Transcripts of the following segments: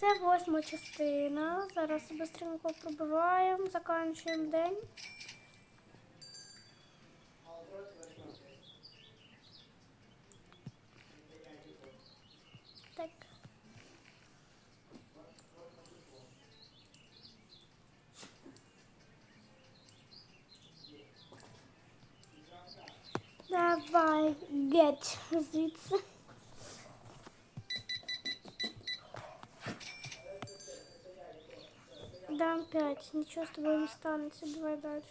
Це восьма частина. Зараз швидко пробиваємо, закінчуємо день. Так. Давай, геть звідси. Дам 5. Ничего с тобой не станется. Давай дальше.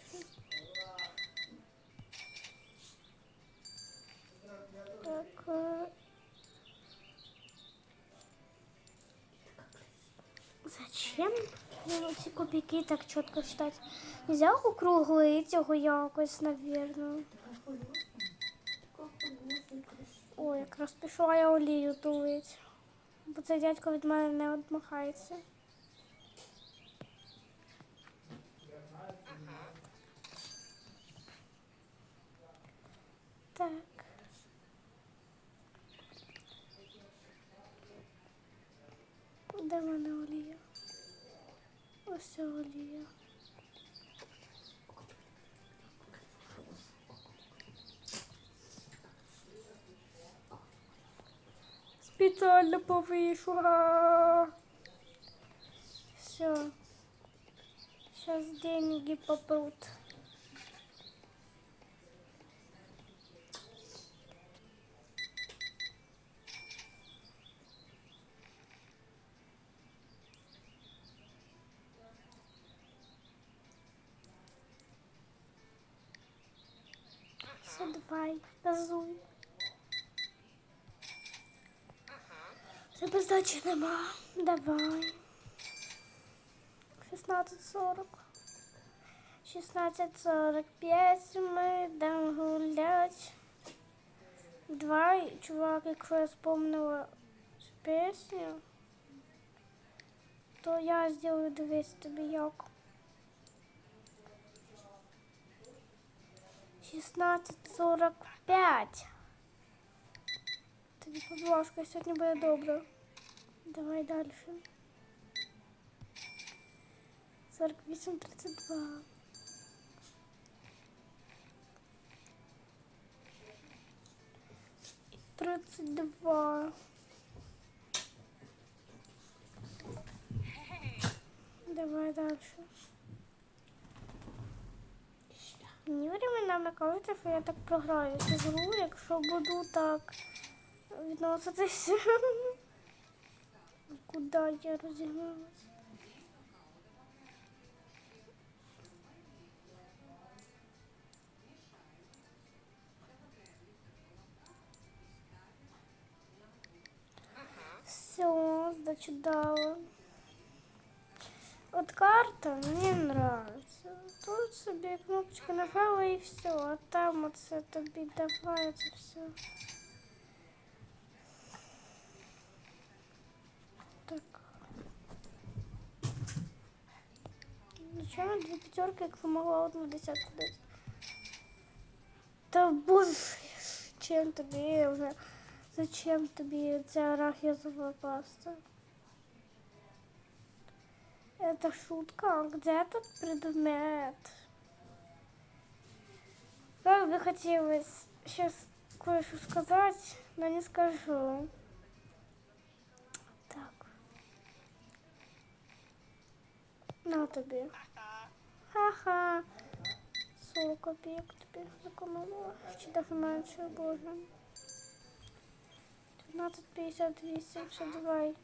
Так. э, Зачем ну, ці так чітко считать? Нельзя округлити його якось, навірно. Ой, якраз пішла я олію тулить. Бо цей дядько від мене не відмахається. Так. Де в мене олія? Ось олія. Специально повышу. Все. Сейчас деньги попрут. Давай, газуй. Тебе здачі нема. Давай. 16.40. 16.45 ми йдемо гулять. Давай, чувак, якщо я спомнила цю пісню, то я зроблю дивись тобі як. 16.45. Тобі, будь ласка, сьогодні буде добре. Давай далі. 48.32. Тридцать два. Давай дальше. Мені временами кажеться, що я так програю цю гру, якщо буду так відноситися. Куди я розігналась? Все, сдачу дала. Вот карта мне нравится. Тут собі кнопочку нажала і все. А там оце тобі давай це все. Так. Зачем дві п'ятерки, якщо могла одну десятку дати? Та боже, чим тобі вже? Зачем тобі ця арахісова паста? Это шутка. Где тут предмет? Как бы хотелось сейчас кое-что сказать, но не скажу. Так. На тобі. Ха-ха. 40 копійок тобі зекономила. Чи даже менше, боже. 15,58, все, давай.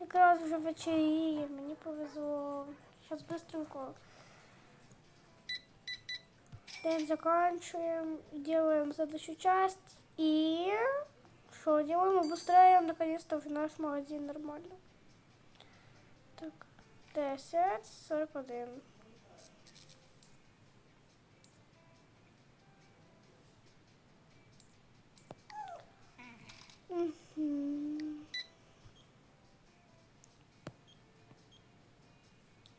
Якраз вже вечеріє, мені повезло. Зараз быстренько. Заканчиваем, делаем следующую часть и что делаем? Обустраиваем наконец-то уже наш магазин нормально. Так, 10, 41. Мгм.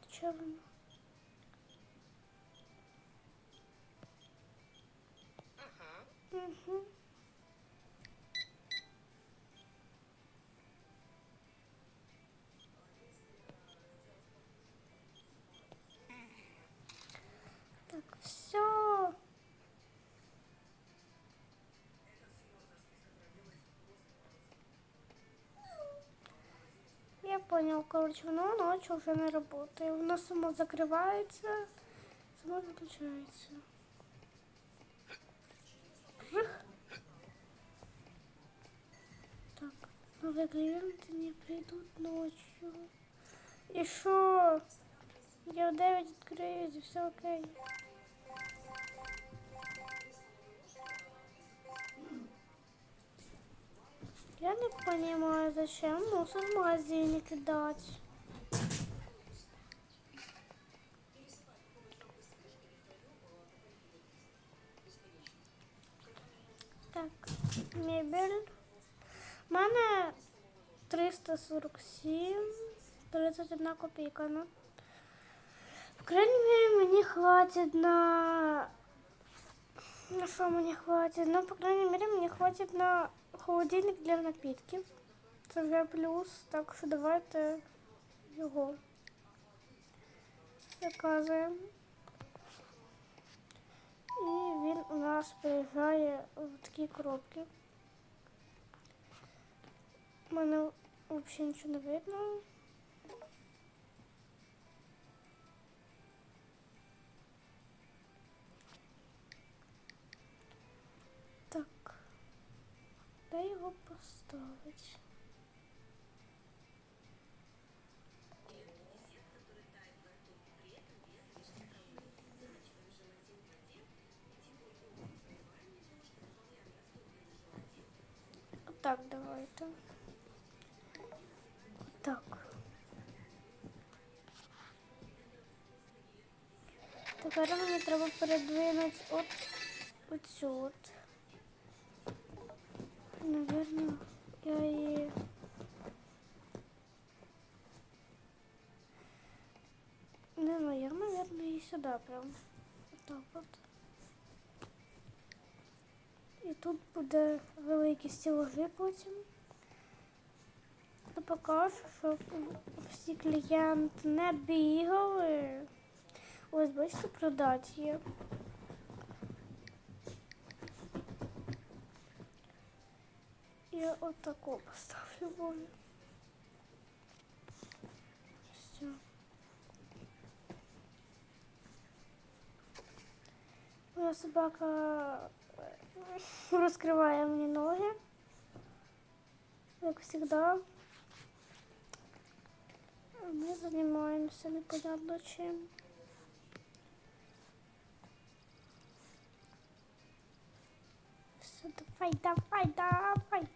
Чё понял. Короче, воно ночью уже не работает. Воно само закривається, само виключається. Жих. Так, новые клиенты не придут ночью. І що? Я в 9 відкриюсь, і все окей. Я не понимаю, зачем мусор в магазине кидать. Так, мебель. У мене 347, 31 копійка. Ну. В крайней мере, мені хватит на... На що мені хватит? Ну, по крайней мере, мені хватит на холодильник для напитків. Це вже плюс, так що давайте його заказуємо. І він у нас приїжджає в такі коробки. У мене взагалі нічого не видно. Де його поставить? Так, давайте. Так. Тепер мені треба передвинути от оцю от. Наверное, я її... Не знаю, я, наверное, її сюди прям. Так от. І тут буде великі стілажі потім. Я покажу, щоб всі клієнти не бігали. Ось, бачите, продати є. Я отако поставлю боже. Все. Моя собака е, розкриває мені ноги. Як завжди. А Ми займаємося непонятно чим. Все, давай, давай, давай.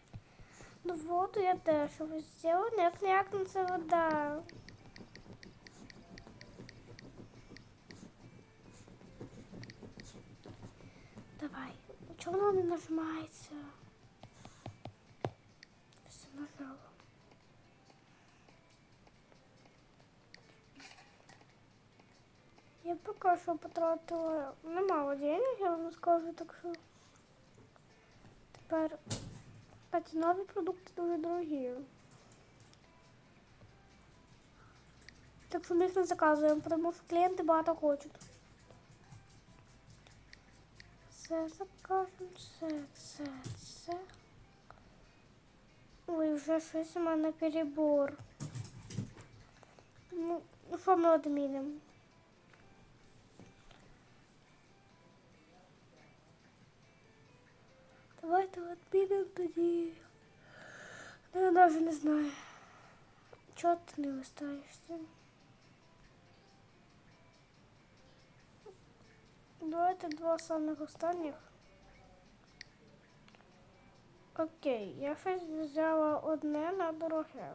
Ну воду я дешево сделала. Нет, на це вода. Давай. Чому воно не нажимається? Все нажало. Я поки що потратила немало денег, я вам скажу, так що тепер кстати, нові продукти дуже дорогі. Так що ми їх не заказуємо, тому що клієнти багато хочуть. Це закажемо, це, це, це. Ой, вже щось у мене перебор. Ну, що ми відмінимо? Давайте відмінимо тоді. Ну, я навіть не знаю. Чого ти не листаєшся? Давайте два самих останніх. Окей, я щось взяла одне на дороге.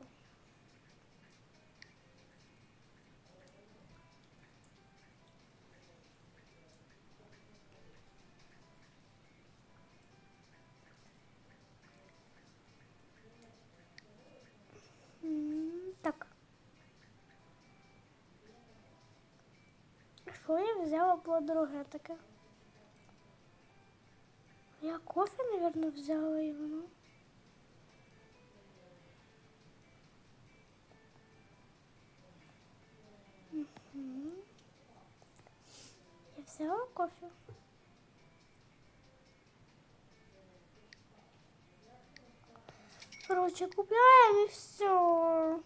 Взяла друге таке? Я кофе, наверное, взяла і воно. Я взяла кофе. Короче, купляем и все.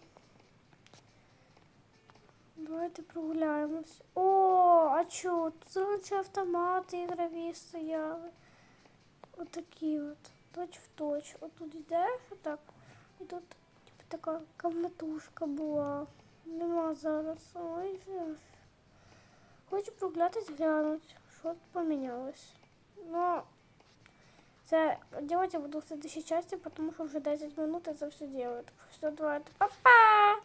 Давайте прогуляємось. О, а чо? Тут наче автомати ігрові стояли. Отакі от. Точ в точ. Отут йдеш отак. І тут типу, така комнатушка була. Нема зараз. Ой, жах. Хочу прогулятись, глянуть, що тут помінялось. Ну, це делать я буду в следующей части, потому что уже 10 минут я це все делаю. Так що все, давайте. Па-па!